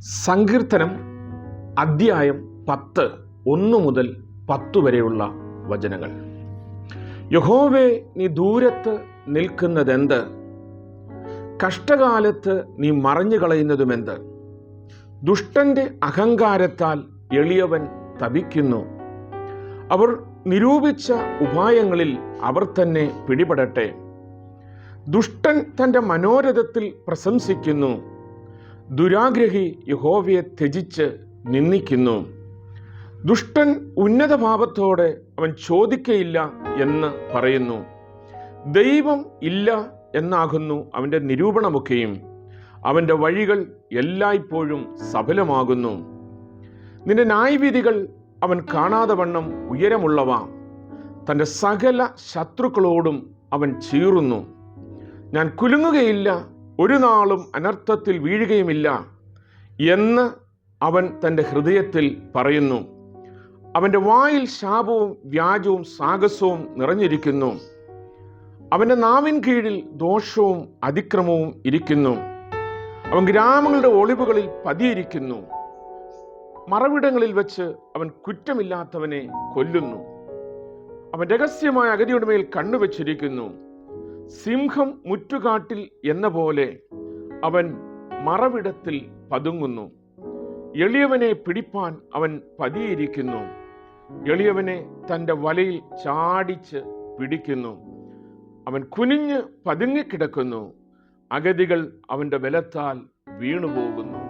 സങ്കീർത്തനം അദ്ധ്യായം പത്ത് ഒന്ന് മുതൽ പത്ത് വരെയുള്ള വചനങ്ങൾ. യഹോവേ നീ ദൂരത്ത് നിൽക്കുന്നതെന്ത്? കഷ്ടകാലത്ത് നീ മറഞ്ഞു കളയുന്നതുമെന്ത്? ദുഷ്ടന്റെ അഹങ്കാരത്താൽ എളിയവൻ തപിക്കുന്നു. അവർ നിരൂപിച്ച ഉപായങ്ങളിൽ അവർ തന്നെ പിടിപെടട്ടെ. ദുഷ്ടൻ തന്റെ മനോരഥത്തിൽ പ്രശംസിക്കുന്നു. ദുരാഗ്രഹി യഹോവയെ ത്യജിച്ച് നിന്ദിക്കുന്നു. ദുഷ്ടൻ ഉന്നത ഭാവത്തോടെ അവൻ ചോദിക്കയില്ല എന്ന് പറയുന്നു. ദൈവം ഇല്ല എന്നാകുന്നു അവന്റെ നിരൂപണമൊക്കെയും. അവന്റെ വഴികൾ എല്ലായ്പ്പോഴും സഫലമാകുന്നു. നിന്റെ ന്യായവിധികൾ അവൻ കാണാതെ വണ്ണം ഉയരമുള്ളവ. തന്റെ സകല ശത്രുക്കളോടും അവൻ ചീറുന്നു. ഞാൻ കുലുങ്ങുകയില്ല ഒരു നാളും അനർത്ഥത്തിൽ വീഴുകയുമില്ല എന്ന് അവൻ തന്റെ ഹൃദയത്തിൽ പറയുന്നു. അവന്റെ വായിൽ ശാപവും വ്യാജവും സാഹസവും നിറഞ്ഞിരിക്കുന്നു. അവന്റെ നാവിൻ കീഴിൽ ദോഷവും അതിക്രമവും ഇരിക്കുന്നു. അവൻ ഗ്രാമങ്ങളുടെ ഒളിവുകളിൽ പതിയിരിക്കുന്നു. മറവിടങ്ങളിൽ വെച്ച് അവൻ കുറ്റമില്ലാത്തവനെ കൊല്ലുന്നു. അവൻ രഹസ്യമായ അഗതിയുടെ മേൽ കണ്ണുവച്ചിരിക്കുന്നു. സിംഹം മുറ്റുകാട്ടിൽ എന്ന പോലെ അവൻ മറവിടത്തിൽ പതുങ്ങുന്നു. എളിയവനെ പിടിപ്പാൻ അവൻ പതിയിരിക്കുന്നു. എളിയവനെ തന്റെ വലയിൽ ചാടിച്ച് പിടിക്കുന്നു. അവൻ കുനിഞ്ഞ് പതുങ്ങിക്കിടക്കുന്നു. അഗതികൾ അവന്റെ ബലത്താൽ വീണുപോകുന്നു.